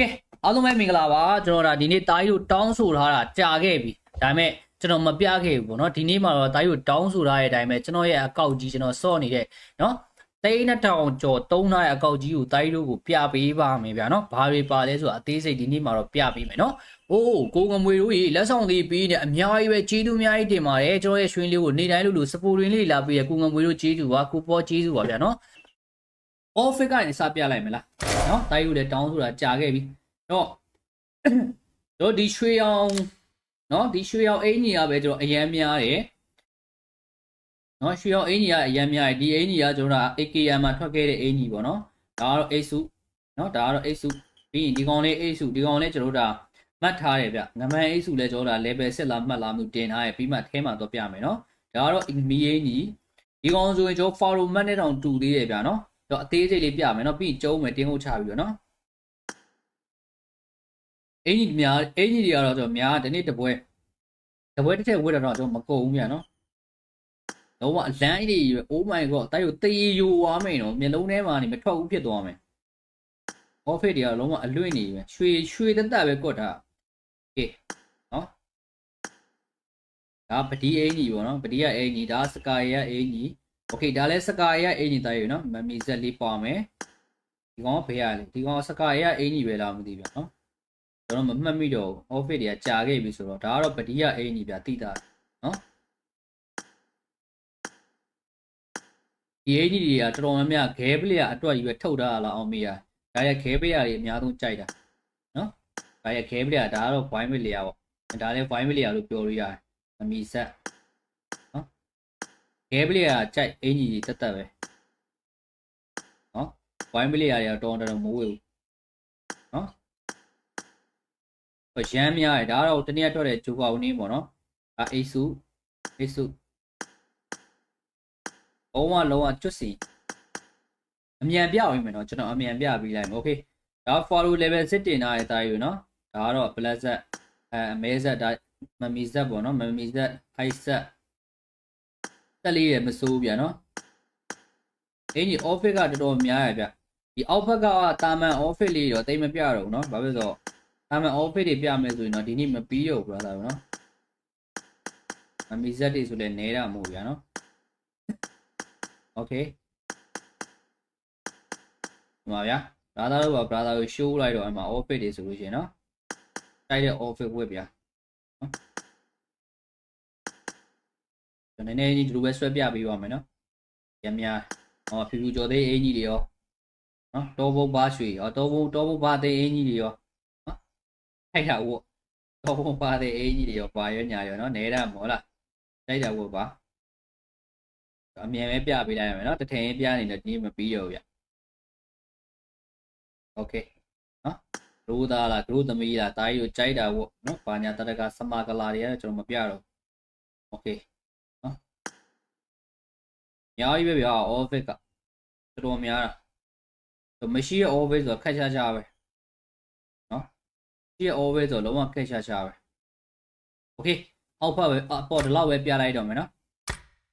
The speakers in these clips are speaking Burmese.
ကဲအားလုံးပဲမင်္ဂလာပါကျွန်တော်ဒါဒီနေ့တာကြီးတို့တောင်းဆိုထားတာကြာခဲ့ပြီဒါပေမဲ့ကျွန်တော်မပြခဲ့ဘူးပေါ့နော်ဒီနေ့မှာတော့တာကြီးတို့တောင်းဆိုထားတဲ့အတိုင်းပဲကျွန်တော်ရဲ့အကောက်ကြီးကျွန်တော်စော့နေတဲ့နော်သိန်းနှစ်ထောင်ကျော်သုံးထားတဲ့အကောက်ကြီးကိုတာကြီးတို့ကိုပြပေးပါမယ်ဗျာနော်ဘာတွေပါလဲဆိုတာအသေးစိတ်ဒီနေ့မှာတော့ပြပေးမယ်နော်အိုးကိုကမွေတို့ရေလက်ဆောင်လေးပေးနေအများကြီးပဲကျေးဇူးအများကြီးတင်ပါတယ်ကျွန်တော်ရဲ့ရွှေလေးကိုနေ့တိုင်းလို့လို့စပူရင်းလေးလာပေးရကိုကမွေတို့ကျေးဇူးပါကိုပေါ်ကျေးဇူးပါဗျာနော် office ကနေစပြလိုက်မလားနော်တာယူလည်းတောင်းဆိုတာကြာခဲ့ပြီတော့တို့ဒီရွှေရောင်နော်ဒီရွှေရောင်အင်ကြီးကပဲကျွန်တော်အရန်များတယ်နော်ရွှေရောင်အင်ကြီးကအရန်များတယ်ဒီအင်ကြီးကကျွန်တော်က AKM မှာထွက်ခဲ့တဲ့အင်ကြီးပေါ့နော်ဒါကတော့ A စုနော်ဒါကတော့ A စုပြီးရင်ဒီကောင်လေး A စုဒီကောင်လေးကျွန်တော်တို့ဒါမှတ်ထားတယ်ဗျငမန် A စုလည်းကျွန်တော်ဒါ level 7လားမှတ်လားမျိုးတင်ထားရပြီးမှအဲမှာတော့ပြမယ်နော်ဒါကတော့ ME အင်ကြီးဒီကောင်ဆိုရင်ကျွန်တော် follow map နဲ့တောင်တူသေးတယ်ဗျနော် တော့အသေးစိတ်လေးပြမယ်နော်ပြီးကျုံးမယ်တင်းဟုတ်ချပြီးတော့နော်အင်ကြီးများအင်ကြီးတွေကတော့ကျွန်တော်များဒီနေ့တပွဲတပွဲတစ်ထည့်ဝတ်တော့ကျွန်တော်မကုန်ဘူးမြန်နော်လုံးဝအလန်းကြီးတွေ Oh my god တိုက်ရိုတေးယိုဝါမယ်နော်မျက်လုံးထဲမှာနေမထွက်ဘူးဖြစ်သွားမယ် office တွေကလုံးဝအလွင့်နေပဲရွှေရွှေတက်တက်ပဲကွက်တာကဲနော်ဒါပဒီအင်ကြီးပေါ့နော်ပဒီကအင်ကြီးဒါစကာရရဲ့အင်ကြီး โอเคဒါလည်းစကာရဲ့အင်ကြီးတိုက်ရနော်မမီဇက်လေးပါမယ်ဒီကောင်ကဘေးရလေဒီကောင်စကာရဲ့အင်ကြီးပဲလားမသိဘူးနော် ကျွန်တော်မမှတ်မိတော့ဘူး office တွေကကြာခဲ့ပြီဆိုတော့ဒါကတော့ပတိယအိမ်ကြီးပြတိတာနော်ဒီအိမ်ကြီးတွေကတော်တော်များများဂဲပလေးအတွက်ကြီးပဲထုတ်ထားရလားအောင်မေးရဒါရဂဲပလေးတွေအများဆုံးကြိုက်တာနော်ဒါရဂဲပလေးကဒါကတော့ wine ပလေးရပေါ့ဒါလည်း wine ပလေးရလို့ပြောလို့ရတယ်မမီဆက်နော် ဂဲပလေးကကြိုက်အိမ်ကြီးတက်တက်ပဲနော် wine ပလေးရတွေကတော်တော်မဝေးဘူးနော် ရမ်းများတယ်ဒါကတော့တနည်းတော့တဲ့ဂျိုကာဦးနေပေါ့နော်အဲအိစုအိစုဘုံဝလုံးဝကျွတ်စီအမြန်ပြအောင်မယ်နော်ကျွန်တော်အမြန်ပြပြီးလိုက်မယ်โอเคဒါ follow level 6တင်ထားတဲ့တာယူနော်ဒါကတော့ black set အဲအမဲဆက်ဒါမမီဆက်ပေါ့နော်မမီဆက် high set တက်လေးတယ်မစိုးပြန်နော်အင်းကြီး office ကတော်တော်များရဗျဒီ office ကတာမန် office လေးတော့တိတ်မပြတော့ဘူးနော်ဘာဖြစ်လို့တာမန် office တွေပြမယ်ဆိုရင်တော့ဒီနေ့မပြီးတော့ဘူး brother ဗျနော်မမီဇက်တွေဆိုလဲနဲတာမဟုတ်ဗျာနော် okay မှာဗျာဒါသားတို့ပါ brother ကို show လိုက်တော့အမှ office တွေဆိုလို့ရှိရင်နော်တိုက်တဲ့ office web ဗျာ န်တော်နည်းနည်းကြီးဒီလိုပဲဆွဲပြပေးပါမယ်เนาะရမ်းများဟောဖြူဖြူကြော်သေးအင်ကြီးတွေရောเนาะတောဘုတ်ဘာရွှေရောတောဘုတ်တောဘုတ်ဘာသေးအင်ကြီးတွေရော ထိုက်တာဝတ်တော့ဘုံပါတဲ့အင်ကြီးတွေရောပါရောညာရောနော်နဲတာမောလားထိုက်တာဝတ်ပါအမြန်ပဲပြပေးလိုက်ရမယ်နော်တထင်ရင်ပြနေတယ်ဒီမပြီးရောဗျโอเคနော်ဂရိုးသားလားဂရိုးသမီးလားတာကြီးကိုကြိုက်တာဝတ်နော်ဘာညာတတကစမကလာတွေကတော့ကျွန်တော်မပြတော့โอเคနော် ညာကြီးပဲဗျာ office ကတော်တော်များတာမရှိရဲ့ office ဆိုတော့ခက်ချာချာပဲရှိရ over ဆိုလုံးဝခက်ရှာရှာပဲ okay အောက်ဖက်ပဲအပေါ်ဒီလောက်ပဲပြလိုက်တော့မယ်နော်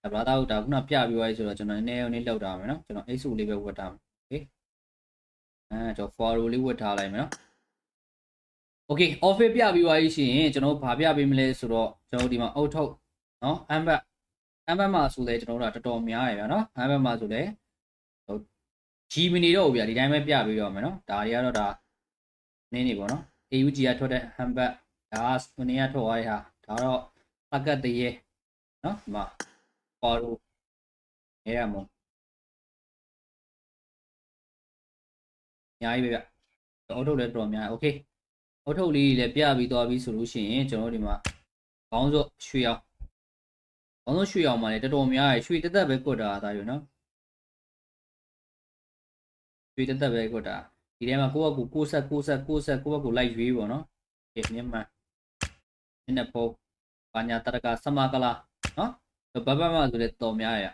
ဒါဘာသာဟုတ်ဒါခုနပြပြီးသွားပြီဆိုတော့ကျွန်တော်နည်းနည်းလေးလောက်တာမယ်နော်ကျွန်တော် x လေးပဲဝတ်တာမယ် okay အဲကျွန်တော် follow လေးဝတ်ထားလိုက်မယ်နော် okay office ပြပြီးသွားပြီရှိရင်ကျွန်တော်ဘာပြပေးမလဲဆိုတော့ကျွန်တော်ဒီမှာအုတ်ထုတ်နော် amber amber မှာဆိုလဲကျွန်တော်တို့ကတော်တော်များရယ်ဗျာနော် amber မှာဆိုလဲဟို G မနေတော့ဘူးဗျာဒီတိုင်းပဲပြပေးတော့မယ်နော်ဒါတွေကတော့ဒါနင်းနေပေါ့နော် AUG ကထွက်တဲ့ handbag ဒါကမနေ့ကထွက်သွားတဲ့ဟာဒါတော့ပကတ်တရေနော်ဒီမှာပေါ်လို့နေရမို့အများကြီးပဲဗျအုတ်ထုတ်လည်းတော်တော်များ okay အုတ်ထုတ်လေးလည်းပြပြီးသွားပြီဆိုလို့ရှိရင်ကျွန်တော်ဒီမှာခေါင်းစုပ်ရွှေအောင် ခေါင်းစုပ်ရွှေအောင်မှာလည်းတော်တော်များရရွှေတက်တက်ပဲကွတ်တာဒါယူနော်ရွှေတက်တက်ပဲကွတ်တာဒီထဲမှာကိုယ့်အကူကိုဆက်ကိုဆက်ကိုဆက်ကိုယ့်အကူလိုက်ရွေးပေါ့နော်ကဲမြန်မာနည်းနည်းပေါ်ဘာညာတရကစမကလာနော်ဘဘမဆိုလဲတော်များရ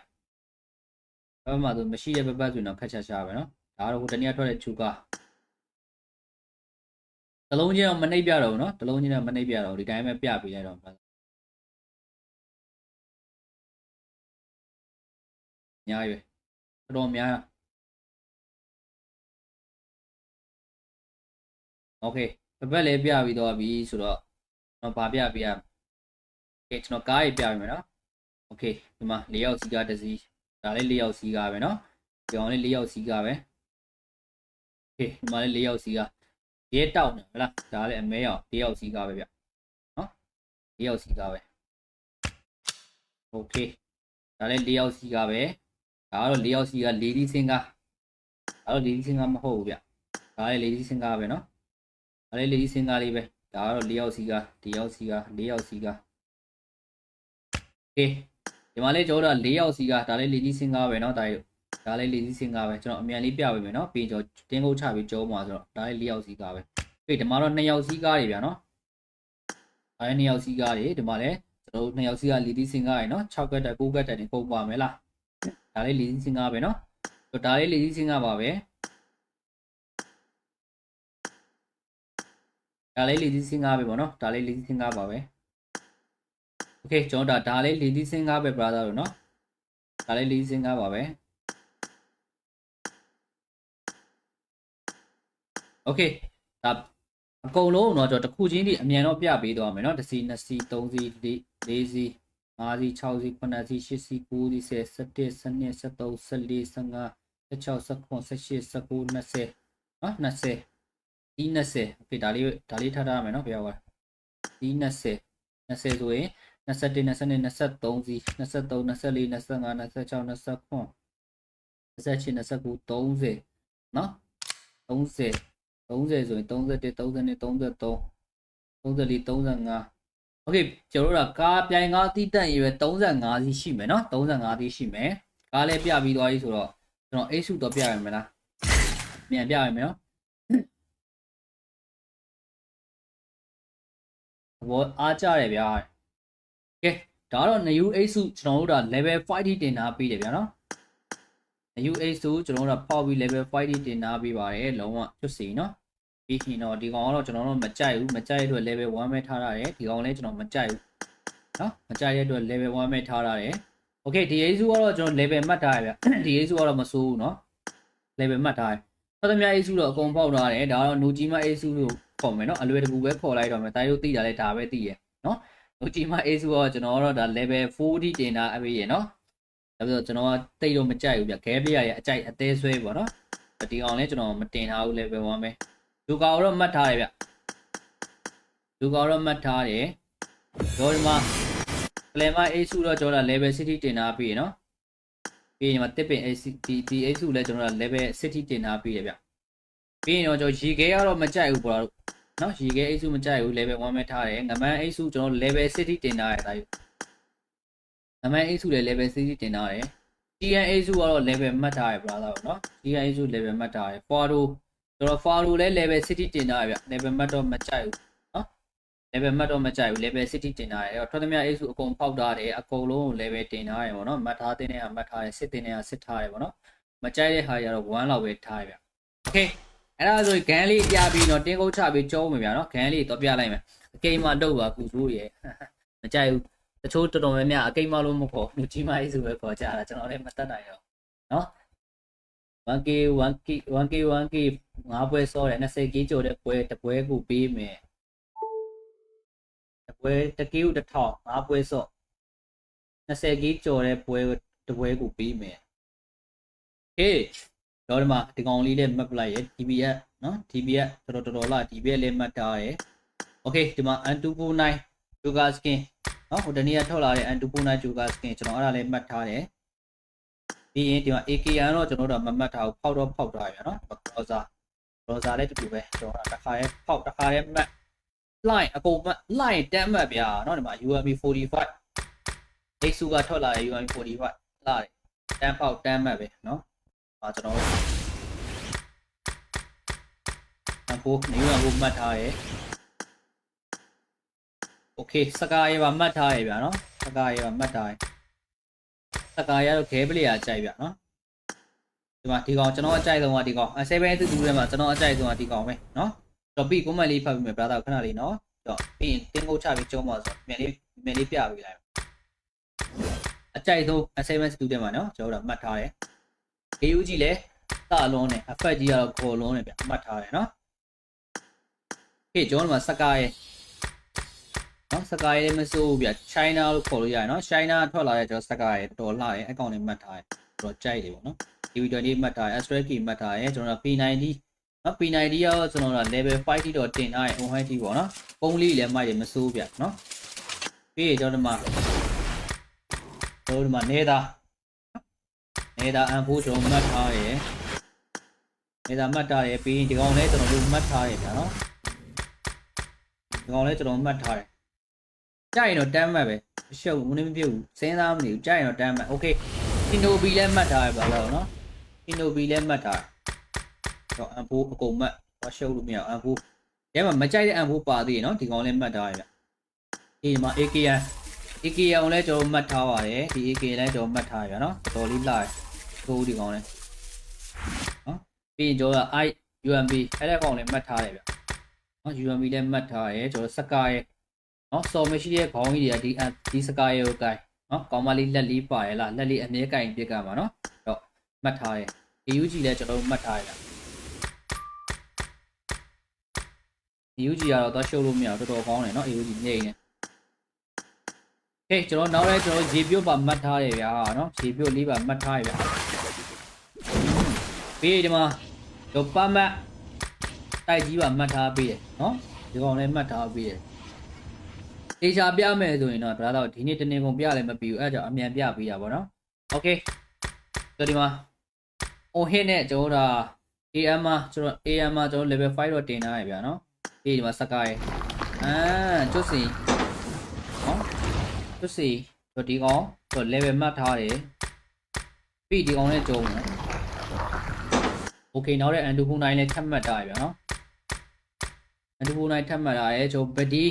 ဘဘမဆိုမရှိတဲ့ဘဘဆိုတော့ခက်ချာချာပဲနော်ဒါတော့ဟိုတနည်းထွက်တဲ့ချူကာတလုံးချင်းတော့မနှိပ်ပြတော့ဘူးနော်တလုံးချင်းတော့မနှိပ်ပြတော့ဒီတိုင်းပဲပြပေးလိုက်တော့ ညာရွယ်တော်တော်များ โอเคပပတ်လေးပြပြီးတော့ပြီဆိုတော့ကျွန်တော်ဗာပြပြရမယ်โอเคကျွန်တော်ကားကြီးပြပြီမယ်နော်โอเคဒီမှာ၄ယောက်စီကားတစ်စီးဒါလေး၄ယောက်စီကားပဲနော်ဒီအောင်လေး၄ယောက်စီကားပဲโอเคဒီမှာလေး၄ယောက်စီကားရဲတောက်နေဟလားဒါလည်းအမဲရောက်၄ယောက်စီကားပဲဗျနော်၄ယောက်စီကားပဲโอเคဒါလည်း၄ယောက်စီကားပဲ ဒါကတော့၄ယောက်စီကားလေဒီစင်ကားဒါတော့လေဒီစင်ကားမဟုတ်ဘူးဗျဒါလည်းလေဒီစင်ကားပဲနော်ဒါလည်းလေဒီစင်ကားလေးပဲဒါကတော့၄ယောက်စီကားဒီယောက်စီကား၄ယောက်စီကားโอเคဒီမှာလေးကျွန်တော်တို့၄ယောက်စီကားဒါလည်းလေဒီစင်ကားပဲနော်ဒါလေးဒါလည်းလေဒီစင်ကားပဲကျွန်တော်အမြန်လေးပြပေးမယ်နော်ပြီးကျွန်တော်တင်းကုတ်ချပြီးကျုံးမှာဆိုတော့ဒါလည်း၄ယောက်စီကားပဲပြီးဒီမှာတော့2ယောက်စီကားတွေဗျာနော်ဒါလည်း2ယောက်စီကားတွေဒီမှာလည်းကျွန်တော်တို့2ယောက်စီကားလေဒီစင်ကားရယ်နော်6ကတ်တက်9ကတ်တက်နေပုံပါမယ်လား ဒါလေးလေဒီစင်ကားပဲနော်ဒါလေးလေဒီစင်ကားပါပဲဒါလေးလေဒီစင်ကားပဲပေါ့နော်ဒါလေးလေဒီစင်ကားပါပဲโอเคကျွန်တော်ဒါဒါလေးလေဒီစင်ကားပဲ brother တို့နော်ဒါလေးလေဒီစင်ကားပါပဲโอเคဒါအကုန်လုံးတော့ကျွန်တော်တစ်ခုချင်းဒီအမြန်တော့ပြပေးသွားမယ်နော်တစ်စီနှစ်စီသုံးစီလေးစီ 5စီ6စီ9စီ8စီ9စီ10 11 12 13 14 15 16 18 19 20နော်20ဒီ20ဖေဒါလေးဒါလေးထားထားရမယ်နော်ဘုရားကဒီ20 20ဆိုရင်21 22 23စီ23 24 25 26 29 28 29 30နော်30 30ဆိုရင်31 32 33 34 35 โอเคကျွန်တော်တို့ကကားပြိုင်ကားတိတက်ရွယ်35စီရှိမယ်เนาะ35စီရှိမယ်ကားလည်းပြပြီးသွားပြီဆိုတော့ကျွန်တော်အိတ်စုတော့ပြရမယ်မလားမြန်ပြရမယ်နော်ဘောအားကြတယ်ဗျာကဲဒါတော့ new အိတ်စုကျွန်တော်တို့က level 5ထိတင်ထားပြီးတယ်ဗျာနော် new အိတ်စုကျွန်တော်တို့ကပေါက်ပြီး level 5ထိတင်ထားပြီးပါတယ်လုံးဝကျွတ်စီနော် ပြီးရင်တော့ဒီကောင်ကတော့ကျွန်တော်တို့မကြိုက်ဘူးမကြိုက်တဲ့အတွက် level 1ပဲထားရတယ်ဒီကောင်လည်းကျွန်တော်မကြိုက်ဘူးနော်မကြိုက်တဲ့အတွက် level 1ပဲထားရတယ်โอเคဒီ ace ကတော့ကျွန်တော် level မှတ်ထားရဗျဒီ ace ကတော့မစိုးဘူးเนาะ level မှတ်ထားရသတ္တမြ ace တော့အကုန်ပေါက်ထားတယ်ဒါကတော့ nojima ace လို့ခေါ်မယ်เนาะအလွယ်တကူပဲခေါ်လိုက်တော့မယ်တိုင်းတို့သိတာလဲဒါပဲသိရเนาะ nojima ace ကတော့ကျွန်တော်ကတော့ဒါ level 4ထိတင်တာအပေးရเนาะဒါပြီးတော့ကျွန်တော်ကတိတ်တော့မကြိုက်ဘူးဗျ game player ရဲ့အကြိုက်အသေးဆွဲပေါ့เนาะဒီအောင်လဲကျွန်တော်မတင်ထားဘူး level 1ပဲ ဒူကာကိုတော့မှတ်ထားတယ်ဗျဒူကာကိုတော့မှတ်ထားတယ်ဒေါ်ဒီမှာကလမအေးစုတော့ကျွန်တော်က level city တင်ထားပြီးရနော်ပြီးရင်မှာတစ်ပင် ACT ဒီအေးစုလည်းကျွန်တော်က level city တင်ထားပြီးရဗျပြီးရင်တော့ကျွန်တော်ရေခဲကတော့မကြိုက်ဘူးပေါ့လားနော်ရေခဲအေးစုမကြိုက်ဘူး level 1ပဲထားတယ်ငမန်းအေးစုကျွန်တော် level city တင်ထားရတာယူငမန်းအေးစုလည်း level city တင်ထားတယ် TN အေးစုကတော့ level မှတ်ထားရပေါ့လားနော် TN အေးစု level မှတ်ထားရ forward ကျွန်တော် Faro လည်း level city တင်ထားရဗျ level မှတ်တော့မကြိုက်ဘူး level မှတ်တော့မကြိုက်ဘူး level city တင်ထားတယ်အဲ့တော့ထွက်သမျှ ace အကုန်ပေါက်ထားတယ်အကုန်လုံးကို level တင်ထားတယ်ပေါ့နော်မှတ်ထားတဲ့နေရာမှတ်ထားတယ်စစ်တဲ့နေရာစစ်ထားတယ်ပေါ့နော်မကြိုက်တဲ့ဟာကြီးကတော့1လောက်ပဲထားရဗျ okay အဲ့ဒါဆိုဂန်လေးပြပြီးတော့တင်းကုတ်ချပြီးကျုံးမယ်ဗျာနော်ဂန်လေးတော့ပြလိုက်မယ်အကိမ်းမတော့ပါကူစိုးရဲ့မကြိုက်ဘူးတချို့တော်တော်များများအကိမ်းမလို့မခေါ်လူကြီးမ ace ပဲခေါ်ကြတာကျွန်တော်လည်းမတတ်နိုင်တော့နော် 1k 1k 1k 1k ငါးပွဲစောတယ် 20k ကျော်တဲ့ပွဲတစ်ပွဲကိုပေးမယ်တစ်ပွဲတစ်ကီကို1000ငါးပွဲစော့ 20k ကျော်တဲ့ပွဲတစ်ပွဲကိုပေးမယ်ဟေးတော့ဒီမှာဒီကောင်လေးလည်းမှတ်ပလိုက်ရ DBS နော် DBS တော်တော်တော်လာ DBS လည်းမှတ်ထားရ Okay ဒီမှာ N249 Joga skin နော်ဟိုတနေ့ကထွက်လာတဲ့ N249 Joga skin ကျွန်တော်အဲ့ဒါလည်းမှတ်ထားတယ် ပြီးရင်ဒီမှာ AKR တော့ကျွန်တော်တို့မမှတ်ထားဘူးဖောက်တော့ဖောက်ထားရနော် browser browser လည်းတူတူပဲကျွန်တော်ကတစ်ခါရဲဖောက်တစ်ခါရဲမှတ် line အကုန်မှတ် line တမ်းမှတ်ဗျာနော်ဒီမှာ UMB 45 X ကထွက်လာတဲ့ UMB 45လာတယ်တမ်းဖောက်တမ်းမှတ်ပဲနော်အာကျွန်တော်တို့အဖိုးနေရဖို့မှတ်ထားရဲ Okay စကားရဲပါမှတ်ထားရဲဗျာနော်စကားရဲပါမှတ်ထားရဲ စကားရတော့ခဲပလေယာကြိုက်ဗျနော်ဒီမှာဒီကောင်ကျွန်တော်အကြိုက်ဆုံးကဒီကောင်7 2တူထဲမှာကျွန်တော်အကြိုက်ဆုံးကဒီကောင်ပဲနော်တော့ပြီး comment လေးဖတ်ပြီးမယ် brother ခဏလေးနော်တော့ပြီးရင်တင်းငုတ်ချပြီးကျုံးပါဆိုမြန်လေးမြန်လေးပြပေးလိုက်အကြိုက်ဆုံး7 2ထဲမှာနော်ကျွန်တော်တို့မှတ်ထားတယ် AUG လည်းတလုံးနဲ့ effect ကြီးကတော့ခေါ်လုံးနဲ့ဗျမှတ်ထားတယ်နော်ဟေ့ကျွန်တော်တို့မှာစကားရဲ့ နော်စကားရဲ့မစိုးဘူးဗျ China လို့ခေါ်လို့ရတယ်နော် China ထွက်လာတဲ့ကျွန်တော်စကားရဲ့တော်တော်လှရဲ့အကောင့်နဲ့မှတ်ထားရဲ့တော်တော်ကြိုက်တယ်ပေါ့နော် TV20 မှတ်ထားရဲ့ Astra key မှတ်ထားရဲ့ကျွန်တော်တို့ P90 နော် P90 ရောကျွန်တော်တို့ level 5တိတော့တင်ထားရဲ့ on high တိပေါ့နော်ပုံလေးလည်းမိုက်တယ်မစိုးဗျနော်ပြီးရင်ကျွန်တော်တို့မှာကျွန်တော်တို့မှာနေတာနေတာအန်ဖိုးကျွန်တော်မှတ်ထားရဲ့နေတာမှတ်ထားရဲ့ပြီးရင်ဒီကောင်လည်းကျွန်တော်တို့မှတ်ထားရဲ့ဗျာနော်ဒီကောင်လည်းကျွန်တော်မှတ်ထားတယ် ကြိုက်ရင်တော့တမ်းမှတ်ပဲမရှုပ်ဘူးမနေမပြုတ်ဘူးစဉ်းစားမနေဘူးကြိုက်ရင်တော့တမ်းမှတ် okay အင်နိုဘီလည်းမှတ်ထားရပါတော့နော်အင်နိုဘီလည်းမှတ်ထားတော့အန်ဖိုးအကုန်မှတ်ဘာရှုပ်လို့မရအောင်အန်ဖိုးရဲမှာမကြိုက်တဲ့အန်ဖိုးပါသေးရနော်ဒီကောင်လည်းမှတ်ထားရဗျဒီမှာ AKN AKN ကိုလည်းကျွန်တော်မှတ်ထားပါတယ်ဒီ AKN လည်းကျွန်တော်မှတ်ထားရဗျနော်တော်တော်လေးလာတယ်သိုးဒီကောင်လည်းနော်ပြီးရင်ကျွန်တော်က I UMB အဲ့ဒါကောင်လည်းမှတ်ထားတယ်ဗျနော် UMB လည်းမှတ်ထားရကျွန်တော်စကားရဲ့ နော်စော်မရှိတဲ့ခေါင်းကြီးတွေကဒီဒီစကားရဲ့ကိုကိုင်နော်ကောင်းမလေးလက်လေးပါရလားလက်လေးအမြဲကင်ပြစ်ကမှာနော်တော့မှတ်ထားတယ် UG လည်းကျွန်တော်တို့မှတ်ထားရတာ UG ကတော့တော့ရှုပ်လို့မရတော့တော်တော်ကောင်းတယ်နော် UG ညိနေဟေးကျွန်တော်နောက်လည်းကျွန်တော်ရေပြုတ်ပါမှတ်ထားတယ်ဗျာနော်ရေပြုတ်လေးပါမှတ်ထားရဗျာပြီးဒီမှာတော့ပမတ်တိုက်ကြီးပါမှတ်ထားပြီးတယ်နော်ဒီကောင်လည်းမှတ်ထားပြီးတယ် တေချာပြမယ်ဆိုရင်တော့ဒါတော့ဒီနေ့တနေ့ကုန်ပြလည်းမပြီးဘူးအဲဒါကြောင့်အမြန်ပြပေးတာပေါ့နော်โอเคဆိုဒီမှာ on hit နဲ့ကျွန်တော်တို့ AM မှာကျွန်တော် AM မှာကျွန်တော် level 5တော့တင်ထားရဗျာနော်ဒီဒီမှာစကားရအာကျွတ်စီနော်ကျွတ်စီတို့ဒီကောင်တို့ level မှတ်ထားတယ်ပြီးဒီကောင်နဲ့ကြုံမယ်โอเคနောက်တဲ့ andu 9လည်းထပ်မှတ်ထားရဗျာနော် အတူနိုင်ထပ်မှတ်ထားရဲကျွန်တော်ပဒီ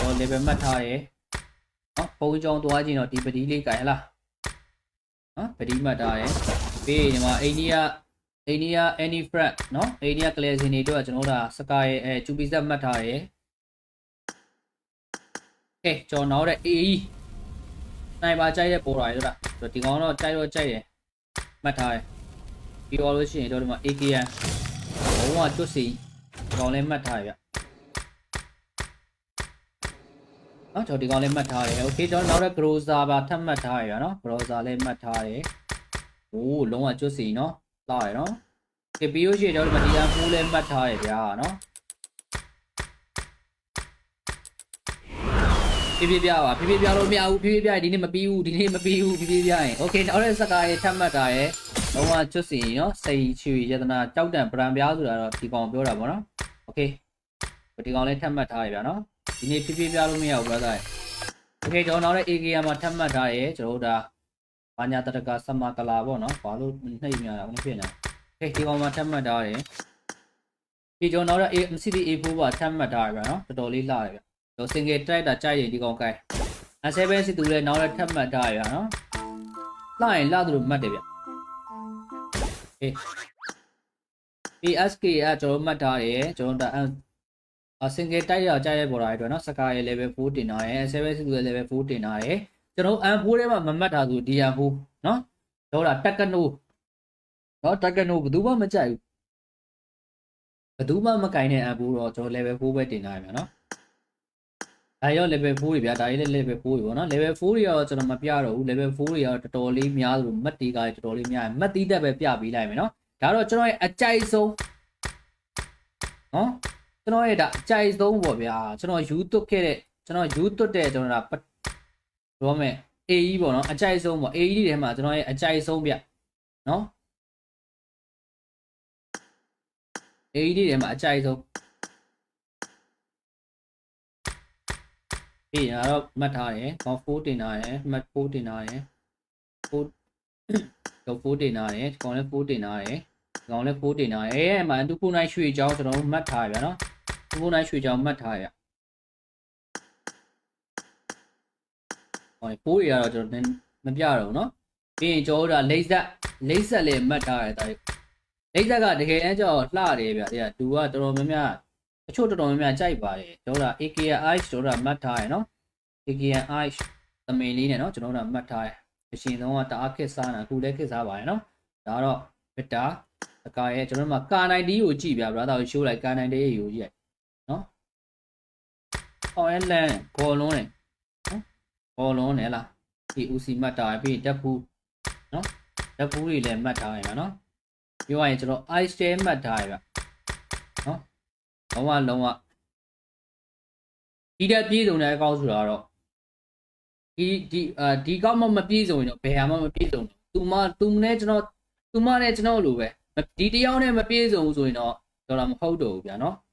ကျွန်တော် level မှတ်ထားရဲနော်ပုံကြောင်းသွားခြင်းတော့ဒီပဒီလေးကြိုင်ဟလားနော်ပဒီမှတ်ထားရဲပြီးရင်ဒီမှာအိန္ဒိယအိန္ဒိယ any frat နော်အိန္ဒိယ class တွေတော့ကျွန်တော်တို့စကားရဲအဲချူပီဆက်မှတ်ထားရဲကဲကျွန်တော်နောက်တဲ့ AE နိုင်ပါကြိုက်တဲ့ပေါ်လာရတော့လားဒီကောင်တော့ကြိုက်တော့ကြိုက်တယ်မှတ်ထားရဲပြီးတော့လို့ရှိရင်တော့ဒီမှာ AKN ဘုံကကျွတ်စီကောင်လည်းမှတ်ထားရဗျ နော်ကျွန်တော်ဒီကောင်လေးမှတ်ထားတယ်โอเคကျွန်တော်နောက်တဲ့ browser ပါထပ်မှတ်ထားရရနော် browser လေးမှတ်ထားတယ်โอ้လုံးဝကျွတ်စီနော်လာရနော်โอเคပြီးလို့ရှိရင်ကျွန်တော်ဒီမှာဒီအဖိုးလေးမှတ်ထားရဗျာနော်ပြပြပြပါပြပြပြလို့မရဘူးပြပြပြဒီနေ့မပြီးဘူးဒီနေ့မပြီးဘူးပြပြပြရင်โอเคနောက်တဲ့စကားလေးထပ်မှတ်ထားရလုံးဝကျွတ်စီနော်စိတ်ချွေယတနာကြောက်တံပရံပြားဆိုတာတော့ဒီကောင်ပြောတာပေါ့နော်โอเคဒီကောင်လေးထပ်မှတ်ထားရဗျာနော် ဒီနေ့ဖြည်းဖြည်းပြလို့မရဘူး brother ။ Okay ကျွန်တော်နောက်တဲ့ AKM မှာထပ်မှတ်ထားရဲကျွန်တော်တို့ဒါဘာညာတတကစမကလာပေါ့နော်။ဘာလို့နှိမ့်များတာဘယ်ဖြစ်နေ။ Okay ဒီကောင်မှာထပ်မှတ်ထားရဲ။ဒီကျွန်တော်နောက်တဲ့ MCD A4 ပါထပ်မှတ်ထားရဗျာနော်။တော်တော်လေးလာတယ်ဗျ။ကျွန်တော် single track တာကြိုက်ရင်ဒီကောင်ကိုင်။ A7 စစ်သူလည်းနောက်တဲ့ထပ်မှတ်ထားရဗျာနော်။လာရင်လာသူတို့မှတ်တယ်ဗျ။ Okay PSK ကကျွန်တော်မှတ်ထားတယ်ကျွန်တော်ဒါ အစင်ကေတိုက်ရကြရဲပေါ်လာရတော့နော်စကားရဲ့ level 4တင်လာရယ်7 6ရဲ့ level 4တင်လာရယ်ကျွန်တော် M4 ထဲမှာမမှတ်တာဆို DR4 နော်ဒေါ်လာတက်ကနိုနော်တက်ကနိုဘယ်သူမှမကြိုက်ဘူးဘယ်သူမှမကင်တဲ့ M4 တော့ကျွန်တော် level 4ပဲတင်လာရမှာနော်ဒါရော level 4တွေဗျာဒါရေးလည်း level 4တွေပေါ့နော် level 4တွေရောကျွန်တော်မပြတော့ဘူး level 4တွေရောတော်တော်လေးများသလိုမတ်တီကလည်းတော်တော်လေးများမတ်တီတက်ပဲပြပေးလိုက်မယ်နော်ဒါတော့ကျွန်တော်ရဲ့အကြိုက်ဆုံးနော် ကျွန်တော်ရဲ့ဒါအကြိုက်ဆုံးပေါ့ဗျာကျွန်တော်ယူသွတ်ခဲ့တဲ့ကျွန်တော်ယူသွတ်တဲ့ကျွန်တော်ဒါပြောမယ် AE ပေါ့နော်အကြိုက်ဆုံးပေါ့ AE တွေထဲမှာကျွန်တော်ရဲ့အကြိုက်ဆုံးဗျနော် AE တွေထဲမှာအကြိုက်ဆုံးပြီးရင်တော့မှတ်ထားတယ်ကော4တင်ထားတယ်မှတ်4တင်ထားတယ်4တော့4တင်ထားတယ်ကောင်လည်း4တင်ထားတယ်ကောင်လည်း4တင်ထားတယ်အဲမှာတူခုနိုင်ရွှေချောင်းကျွန်တော်မှတ်ထားရဗျာနော် တူခုနိုင်ရွှေချောင်းမှတ်ထားရဟောပိုးတွေကတော့ကျွန်တော်မပြတော့ဘူးเนาะပြီးရင်ကျွန်တော်တို့ကလိမ့်ဆက်လိမ့်ဆက်လည်းမှတ်ထားရတယ်ဒါလိမ့်ဆက်ကတကယ်တမ်းကျတော့လှတယ်ဗျာဒီကသူကတော်တော်များများအချို့တော်တော်များများကြိုက်ပါတယ်ကျွန်တော်တို့က AKI ကျွန်တော်တို့ကမှတ်ထားရเนาะ AKI သမင်လေးနဲ့เนาะကျွန်တော်တို့ကမှတ်ထားရအရှင်ဆုံးကတအားခက်စားတာအခုလည်းခက်စားပါတယ်เนาะဒါတော့ beta အကာရဲ့ကျွန်တော်တို့မှာကာ90ကိုကြည့်ပြ brother ကို show လိုက်ကာ90ရဲ့ယူကြည့် ဟောရဲလန်ဘောလုံးနဲ့နော်ဘောလုံးနဲ့လားဒီဦးစီမှတ်ထားပြီးတက်ဘူးနော်တက်ဘူးတွေလည်းမှတ်ထားရပါနော်ပြောရရင်ကျွန်တော် ice share မှတ်ထားရပါနော်လုံးဝလုံးဝဒီတက်ပြေးစုံတဲ့အကောက်ဆိုတာတော့ဒီဒီအာဒီကောက်မှမပြေးစုံရင်တော့ဘယ်ဟာမှမပြေးစုံဘူးသူမသူနဲ့ကျွန်တော်သူမနဲ့ကျွန်တော်လိုပဲဒီတယောက်နဲ့မပြေးစုံဘူးဆိုရင်တော့တော်တော်မဟုတ်တော့ဘူးဗျာနော်အဲ့တော့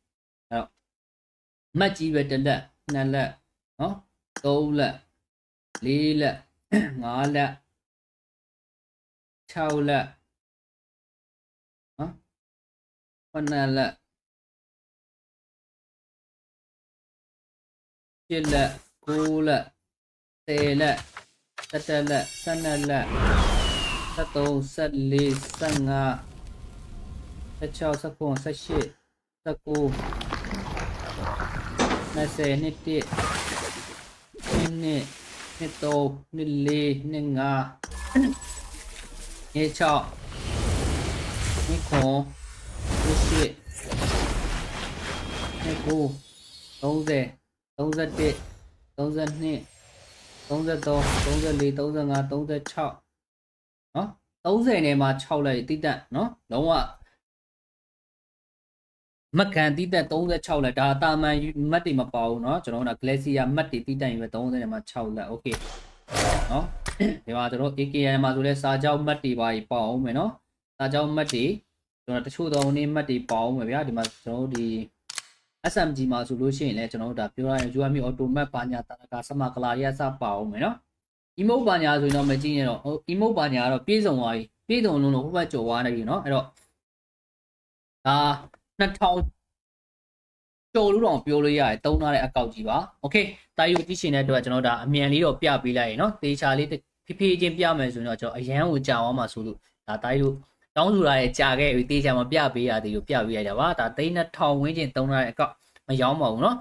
မတ်ကြီးပဲတစ်လက်နှစ်လက်နော်သုံးလက်လေးလက်ငါးလက်6လက်နော်ခုနှစ်လက်7လက်9လက်10လက်17လက်12လက်13 14 15 16 17 18 19 20နှစ်တစ်နှစ်နှစ်နှစ်သုံးနှစ်လေးနှစ်ငါးနှစ်၆နှစ်ခုနှစ်ရှစ်နှစ်ကို30 31 32 33 34 35 36နော်30နဲ့မှ6လိုက်တိတက်နော်လုံးဝ မကန်တိတက်36လက်ဒါတာမန်မတ်တွေမပါဘူးเนาะကျွန်တော်တို့က Glacier မတ်တွေတိတက်ရင်ပဲ30နဲ့မှ6လက်โอเคเนาะဒီမှာကျွန်တော် AKM မှာဆိုလဲစာကြောင်းမတ်တွေပါပါအောင်မယ်เนาะစာကြောင်းမတ်တွေကျွန်တော်တချို့သောနေ့မတ်တွေပါအောင်မယ်ဗျာဒီမှာကျွန်တော်တို့ဒီ SMG မှာဆိုလို့ရှိရင်လည်းကျွန်တော်တို့ဒါပြောရရင် UMI Automat ပါညာတာကစမကလာရီအစပါအောင်မယ်เนาะ emote ပါညာဆိုရင်တော့မကြည့်ရတော့ဟို emote ပါညာကတော့ပြည့်စုံသွားပြီပြည့်စုံလုံးလို့ဟိုဘက်ကြော်သွားနေပြီเนาะအဲ့တော့ဒါ 2000ကျော်လို့တော့ပြောလို့ရတယ်တုံးထားတဲ့အကောက်ကြီးပါโอเคတာယူကြည့်ရှင်တဲ့အတွက်ကျွန်တော်ဒါအမြန်လေးတော့ပြပေးလိုက်ရเนาะတေချာလေးဖိဖိချင်းပြမယ်ဆိုရင်တော့ကျွန်တော်အရန်ကိုကြာအောင်မှာဆိုလို့ဒါတာယူတောင်းဆိုတာရဲ့ကြာခဲ့ပြီတေချာမပြပေးရသေးလို့ပြပေးရတာပါဒါသိန်း2000ဝန်းကျင်တုံးထားတဲ့အကောက်မရောင်းပါဘူးเนาะ